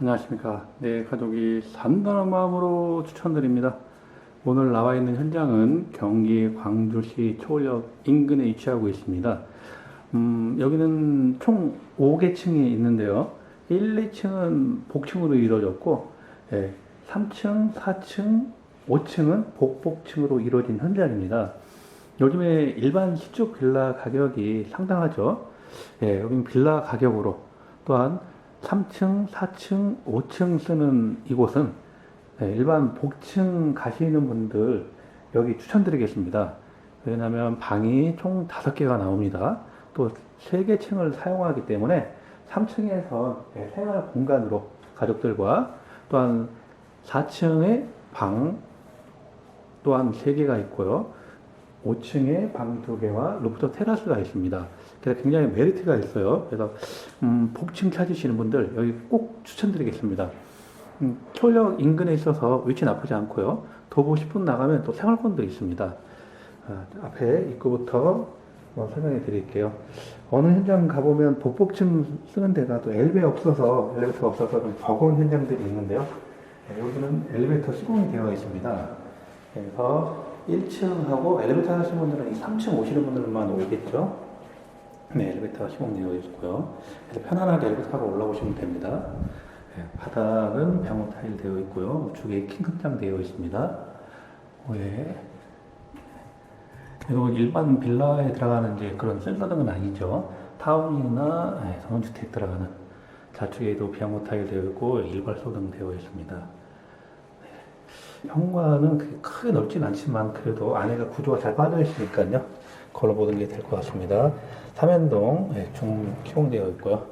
안녕하십니까. 네, 가족이 산다는 마음으로 추천드립니다. 오늘 나와 있는 현장은 경기 광주시 초월역 인근에 위치하고 있습니다. 음, 여기는 총 5개 층이 있는데요. 1, 2층은 복층으로 이루어졌고, 예, 3층, 4층, 5층은 복복층으로 이루어진 현장입니다. 요즘에 일반 시축 빌라 가격이 상당하죠. 예, 여기는 빌라 가격으로 또한 3층, 4층, 5층 쓰는 이곳은 예, 일반 복층 가시는 분들 여기 추천드리겠습니다. 왜냐하면 방이 총 5개가 나옵니다. 또 3개 층을 사용하기 때문에 3층에서 생활 공간으로 가족들과 또한 4층에 방 또한 3개가 있고요. 5층에 방 2개와 루프top 테라스가 있습니다. 그래서 굉장히 메리트가 있어요. 그래서 음, 복층 찾으시는 분들 여기 꼭 추천드리겠습니다. 음, 초역 인근에 있어서 위치 나쁘지 않고요. 도보 10분 나가면 또 생활권도 있습니다. 아, 앞에 입구부터 뭐 설명해 드릴게요. 어느 현장 가보면 복복층 쓰는 데가 또 엘리베이터 없어서 엘리베이터가 없어서 좀 버거운 현장들이 있는데요. 네, 여기는 엘리베이터 시공이 되어 있습니다. 그래서 1층하고 엘리베이터 하시는 분들은 이 3층 오시는 분들만 오겠죠. 네, 엘리베이터가 시공되어 있고요. 편안하게 엘리베이터 타고 올라오시면 됩니다. 네, 바닥은 병원 타일 되어 있고요. 우측에 킹크장 되어 있습니다. 왜? 그리고 일반 빌라에 들어가는 이제 그런 셀러등은 아니죠. 타운이나 네, 전원주택 들어가는 좌측에도 비앙호 타일 되어 있고 일괄 소등 되어 있습니다. 현관은 크게 넓진 않지만 그래도 안에가 구조가 잘 빠져 있으니까요. 걸어보는 게 될 것 같습니다. 삼연동 예, 중 시공되어 있고요.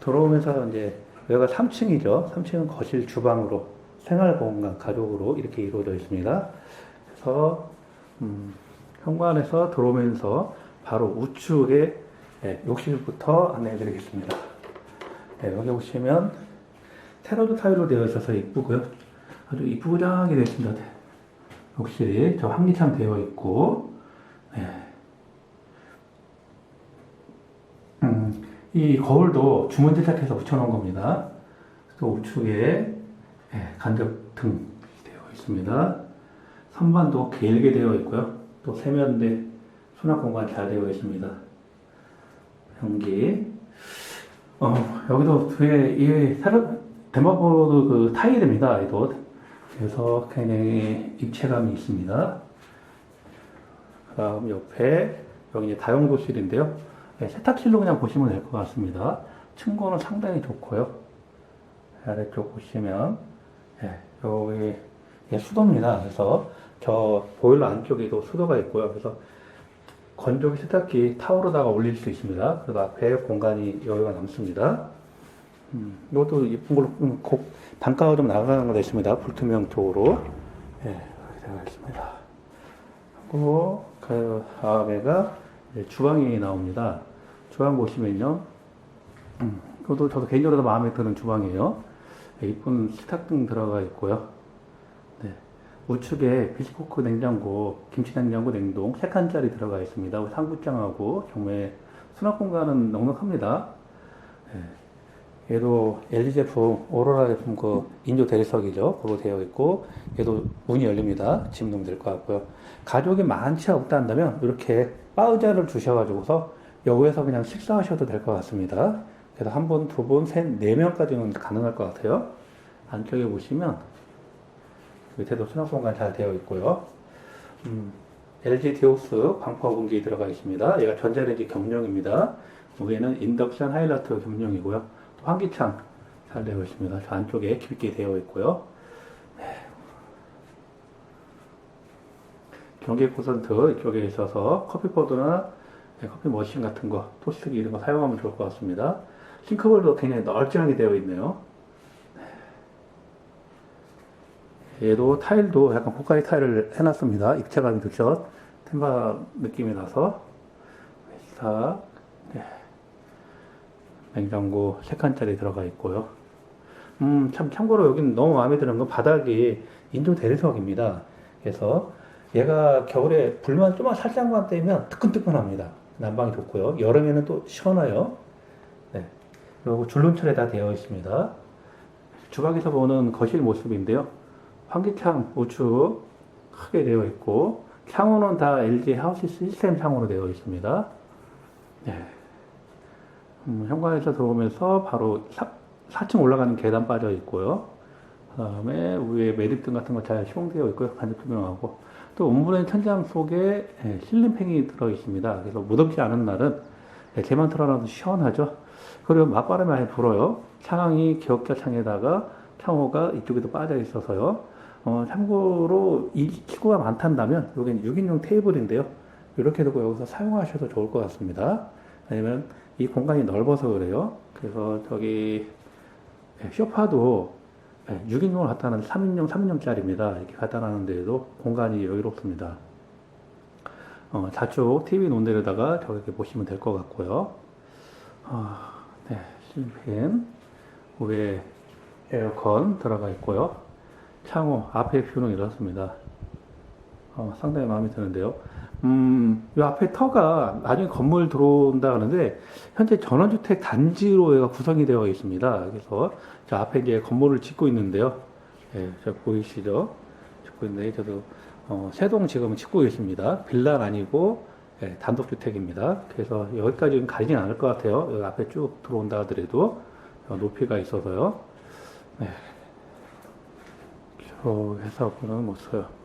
들어오면서 이제 여기가 3층이죠. 3층은 거실 주방으로 생활 공간 가족으로 이렇게 이루어져 있습니다. 그래서 음, 현관에서 들어오면서 바로 우측에 예, 욕실부터 안내해 드리겠습니다. 예, 여기 보시면 테러드 타일로 되어 있어서 이쁘고요. 아주 이쁘장하게 있습니다. 욕실이 저 환기창 되어 있고, 예. 음, 이 거울도 주문 제작해서 붙여놓은 겁니다. 또 우측에 예, 간접등 되어 있습니다. 선반도 길게 되어 있고요. 또 세면대 수납 공간 잘 되어 있습니다. 변기. 어, 여기도 뒤에 이 새로 데모보드 그 타일입니다. 이도 그래서 굉장히 입체감이 있습니다. 그 다음 옆에 여기 이제 다용도실인데요. 네, 세탁실로 그냥 보시면 될 것 같습니다. 층고는 상당히 좋고요. 아래쪽 보시면 예, 여기 예, 수도입니다. 그래서 저 보일러 안쪽에도 수도가 있고요. 그래서 건조기 세탁기 타워로다가 올릴 수 있습니다. 그리고 앞에 공간이 여유가 남습니다. 음, 이것도 예쁜 걸로 음, 고- 단가가 좀 나가는 거 있습니다. 불투명 쪽으로 예, 이렇게 되어 있습니다. 그리고 그 다음에가 주방이 나옵니다. 주방 보시면요. 음, 이것도 저도 개인적으로 마음에 드는 주방이에요. 예, 이쁜 식탁등 들어가 있고요. 네. 우측에 비스코크 냉장고, 김치 냉장고 냉동 3칸짜리 들어가 있습니다. 상부장하고 정말 수납 공간은 넉넉합니다. 예. 얘도 LG 제품, 오로라 제품 그 인조 대리석이죠. 그로 되어 있고, 얘도 문이 열립니다. 짐 넣으면 될것 같고요. 가족이 많지 없다 한다면, 이렇게 빠의자를 주셔가지고서 여기에서 그냥 식사하셔도 될 것 같습니다. 그래서 한 분, 두 분, 셋, 네 명까지는 가능할 것 같아요. 안쪽에 보시면, 밑에도 수납 공간 잘 되어 있고요. 음, LG 디오스 광파 분기 들어가 있습니다. 얘가 전자레인지 겸용입니다. 위에는 인덕션 하이라이트 겸용이고요. 또 환기창 잘 되어 있습니다. 저 안쪽에 깊게 되어 있고요. 네. 경계 콘센트 이쪽에 있어서 커피 포드나 네, 커피 머신 같은 거, 토스트기 이런 거 사용하면 좋을 것 같습니다. 싱크볼도 굉장히 널찍하게 되어 있네요. 얘도 타일도 약간 고가리 타일을 해놨습니다. 입체감이 좋죠. 템바 느낌이 나서 자, 네. 냉장고 3칸짜리 들어가 있고요. 음, 참 참고로 여기는 너무 마음에 드는 건 바닥이 인조 대리석입니다. 그래서 얘가 겨울에 불만 좀만 살짝만 떼면 뜨끈뜨끈합니다. 난방이 좋고요. 여름에는 또 시원해요. 네. 그리고 줄눈철에 다 되어 있습니다. 주방에서 보는 거실 모습인데요. 환기창 우측 크게 되어 있고 창호는 다 LG 하우스 시스템 창호로 되어 있습니다. 네. 음, 현관에서 들어오면서 바로 4, 층 올라가는 계단 빠져 있고요. 그 다음에 위에 매립등 같은 거 잘 시공되어 있고요. 간접 투명하고 또 온브랜 천장 속에 예, 실린팬이 들어 있습니다. 그래서 무덥지 않은 날은 예, 개만 틀어놔도 시원하죠. 그리고 맞바람이 많이 불어요. 창이 기역자 창에다가 창호가 이쪽에도 빠져 있어서요. 어, 참고로 이 기구가 많단다면 여기는 6인용 테이블인데요. 이렇게 두고 여기서 사용하셔도 좋을 것 같습니다. 왜냐면 이 공간이 넓어서 그래요. 그래서 저기 예, 소파도 6인용을 갖다 놨는데 3인용, 3인용짜리입니다. 이렇게 갖다 놨는데도 공간이 여유롭습니다. 어, 좌측 TV 논데에다가 저렇게 보시면 될 것 같고요. 아, 네, 실펜 위에 에어컨 들어가 있고요. 창호 앞에 뷰는 이렇습니다. 어, 상당히 마음에 드는데요. 음, 이 앞에 터가 나중에 건물 들어온다 하는데 현재 전원주택 단지로 얘가 구성이 되어 있습니다. 그래서 저 앞에 이제 건물을 짓고 있는데요. 예, 저 보이시죠? 짓고 있는데 저도 어, 세동 지금 짓고 있습니다. 빌라는 아니고 예, 단독주택입니다. 그래서 여기까지는 가지진 않을 것 같아요. 여기 앞에 쭉 들어온다 하더라도 어, 높이가 있어서요. 네. 쭉 해서 보는 모습.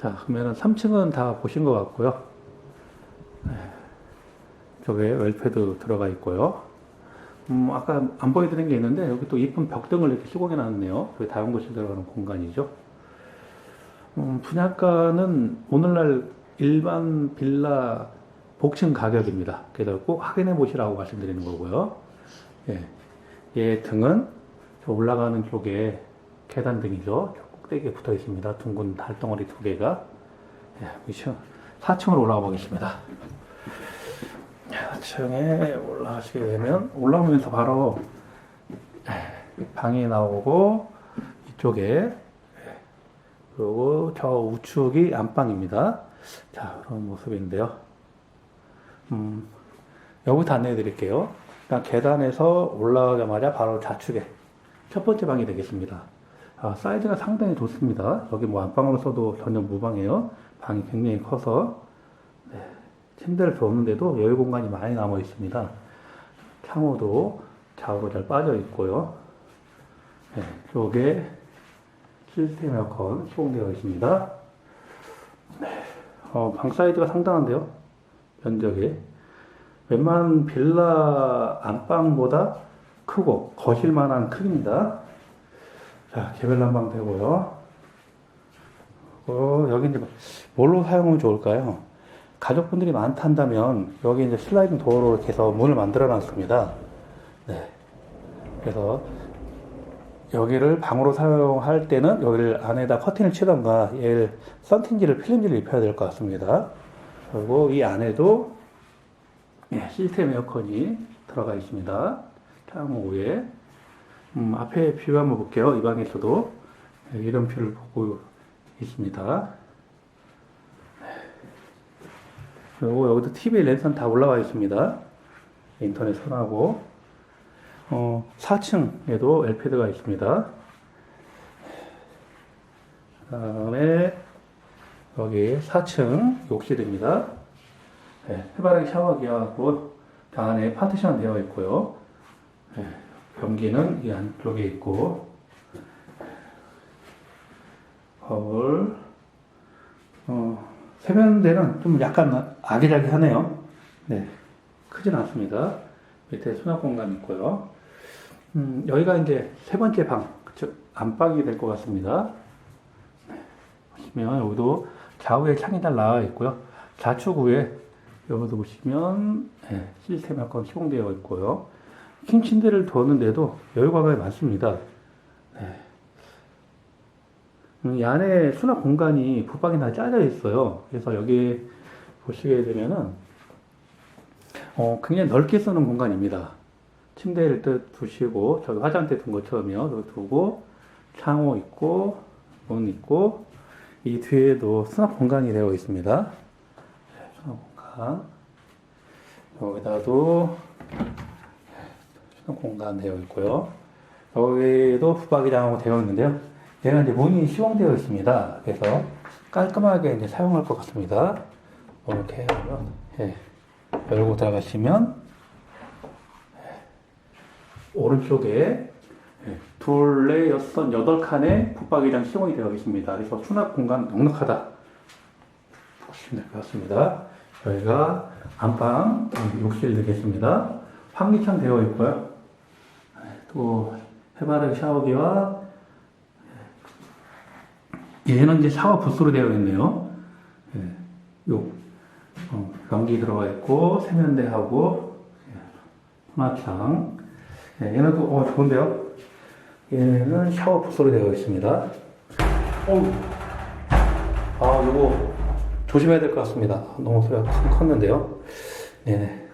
자, 그러면은 3층은 다 보신 것 같고요. 네. 저게 웰패드 들어가 있고요. 음, 아까 안 보여드린 게 있는데, 여기 또 이쁜 벽등을 이렇게 시공해 놨네요. 여기 다용도실 들어가는 공간이죠. 음, 분양가는 오늘날 일반 빌라 복층 가격입니다. 그래서 꼭 확인해 보시라고 말씀드리는 거고요. 예. 얘 등은 저 올라가는 쪽에 계단 등이죠. 저 꼭대기에 붙어 있습니다. 둥근 달덩어리 두 개가. 예, 4층으로 올라가 보겠습니다. 4층에 올라가시게 되면 올라오면서 바로 예, 방이 나오고 이쪽에 예, 그리고 저 우측이 안방입니다. 자, 그런 모습인데요. 음, 여기부터 안내해 드릴게요. 계단에서 올라가자마자 바로 좌측에 첫 번째 방이 되겠습니다. 아, 사이즈가 상당히 좋습니다. 여기 뭐 안방으로 써도 전혀 무방해요. 방이 굉장히 커서 네, 침대를 줬는데도 여유 공간이 많이 남아 있습니다. 창호도 좌우로 잘 빠져 있고요. 네, 쪽에 시스템 에어컨 시공되어 있습니다. 네, 어, 방 사이즈가 상당한데요. 면적이 웬만한 빌라 안방보다 크고 거실만한 크기입니다. 자, 개별 난방 되고요. 어, 여기 이제 뭘로 사용하면 좋을까요? 가족분들이 많단다면 여기 이제 슬라이딩 도어로 이렇게 해서 문을 만들어 놨습니다. 네. 그래서 여기를 방으로 사용할 때는 여기를 안에다 커튼을 치던가 얘를 썬팅지를 필름지를 입혀야 될 것 같습니다. 그리고 이 안에도 예, 시스템 에어컨이 들어가 있습니다. 창호 위에 음, 앞에 뷰 한번 볼게요. 이 방에서도 네, 이런 뷰를 보고 있습니다. 네. 그리고 여기도 TV 랜선 다 올라와 있습니다. 인터넷 선하고 어, 4층에도 엘패드가 있습니다. 그 다음에 여기 4층 욕실입니다. 네, 해바라기 샤워기하고 그 안에 파티션 되어 있고요. 네, 변기는 이 안쪽에 있고 거울 어, 세면대는 좀 약간 아기자기하네요. 네, 크진 않습니다. 밑에 수납 공간 있고요. 음, 여기가 이제 세 번째 방, 즉 안방이 될 것 같습니다. 네, 보시면 여기도 좌우에 창이 잘 나와 있고요. 좌측 위에 여기도 보시면 네, 시스템 에어컨 시공되어 있고요. 킹 침대를 두었는데도 여유가 많습니다. 네. 음, 이 안에 수납 공간이 붙박이 다 짜져 있어요. 그래서 여기 보시게 되면은 어, 굉장히 넓게 쓰는 공간입니다. 침대를 또 두시고 저기 화장대 둔 것처럼요. 두고 창호 있고 문 있고 이 뒤에도 수납 공간이 되어 있습니다. 네, 수납 공간 여기다도 공간 되어 있고요. 여기도 붙박이장하고 되어 있는데요. 얘가 이제 문이 시공되어 있습니다. 그래서 깔끔하게 이제 사용할 것 같습니다. 이렇게 하면, 예. 열고 들어가시면, 예. 오른쪽에 예, 둘레 여섯 여덟 칸의 붙박이장 시공이 되어 있습니다. 그래서 수납 공간 넉넉하다. 보시면 될 것 같습니다. 여기가 안방 어, 욕실 되겠습니다. 환기창 되어 있고요. 또 해바라기 샤워기와 얘는 이제 샤워 부스로 되어 있네요. 예, 요 어, 변기 들어가 있고 세면대하고 예, 수납창. 예, 얘는 또 어, 좋은데요. 얘는 샤워 부스로 되어 있습니다. 어우. 아, 요거 조심해야 될 것 같습니다. 너무 소리가 큰 컸는데요. 네네.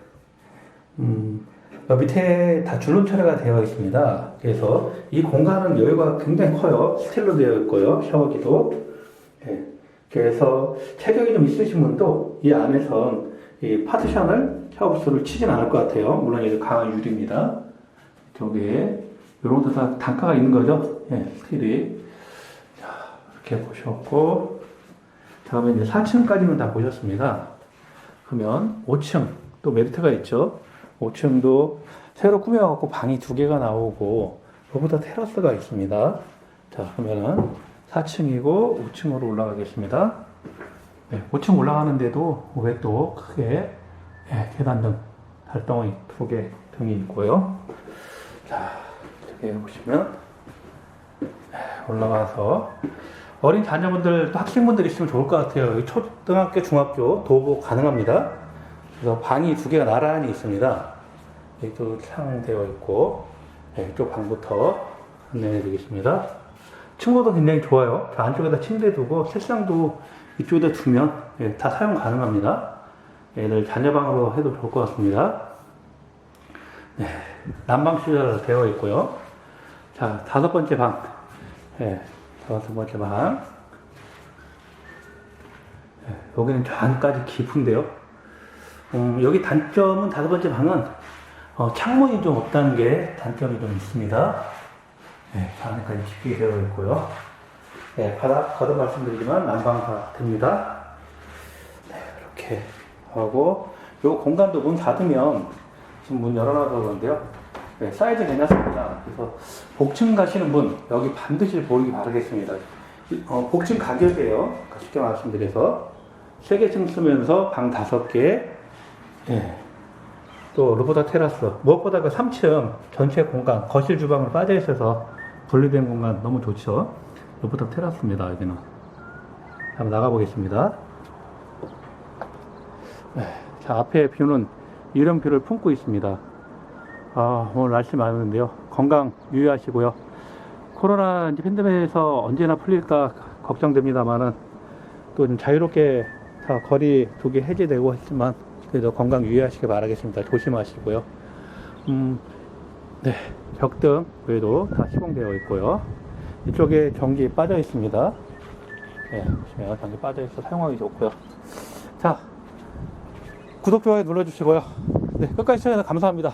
음, 여 밑에 다 줄눈 처리가 되어 있습니다. 그래서 이 공간은 여유가 굉장히 커요. 스틸로 되어 있고요. 샤워기도. 예. 그래서 체격이 좀 있으신 분도 이 안에선 이 파티션을 샤워부스를 치진 않을 것 같아요. 물론 이게 강한 유리입니다. 저기에 이런 것도 다 단가가 있는 거죠. 예, 스틸이. 자, 이렇게 보셨고. 다음에 이제 4층까지는 다 보셨습니다. 그러면 5층 또 메리트가 있죠. 5층도 새로 꾸며갖고 방이 두 개가 나오고 그보다 테라스가 있습니다. 자 그러면은 4층이고 5층으로 올라가겠습니다. 네, 5층 올라가는데도 왜 또 크게 예, 계단등 달덩이 두 개 등이 있고요. 자 저기 보시면 네, 올라가서 어린 자녀분들, 또 학생분들 있으면 좋을 것 같아요. 초등학교, 중학교 도보 가능합니다. 그래서 방이 두 개가 나란히 있습니다. 여기도 창되어 있고, 네, 이쪽 방부터 안내해 드리겠습니다. 층고도 굉장히 좋아요. 자, 안쪽에다 침대 두고, 책상도 이쪽에다 두면 예, 다 사용 가능합니다. 얘를 자녀방으로 해도 좋을 것 같습니다. 네, 난방 시설 되어 있고요. 자, 다섯 번째 방. 예, 다섯 번째 방. 예, 여기는 저 안까지 깊은데요. 음, 여기 단점은 다섯 번째 방은 어, 창문이 좀 없다는 게 단점이 좀 있습니다. 예, 저 안에까지 깊게 되어 있고요. 예, 바닥 거듭 말씀드리지만 난방 다 됩니다. 네, 이렇게 하고 요 공간도 문 닫으면 지금 문 열어놔서 그런데요. 네, 사이즈 괜찮습니다. 그래서 복층 가시는 분 여기 반드시 보기 바라겠습니다. 이- 어, 복층 가격이에요. 쉽게 말씀드려서 세 개층 쓰면서 방 다섯 개. 예. 또 루보다 테라스 무엇보다 그 3층 전체 공간 거실 주방으로 빠져 있어서 분리된 공간 너무 좋죠. 루보다 테라스입니다. 여기는 한번 나가 보겠습니다. 네, 자 앞에 뷰는 이런 뷰를 품고 있습니다. 아, 오늘 날씨 많은데요. 건강 유의하시고요. 코로나 이제 팬데믹에서 언제나 풀릴까 걱정됩니다만은 또좀 자유롭게 다 거리 두개 해제되고 했지만 그래도 건강 유의하시길 바라겠습니다. 조심하시고요. 음, 네. 벽등 외에도 다 시공되어 있고요. 이쪽에 전기 빠져 있습니다. 네, 보시면 전기 빠져 있어 사용하기 좋고요. 자, 구독, 좋아요 눌러주시고요. 네, 끝까지 시청해주셔서 감사합니다.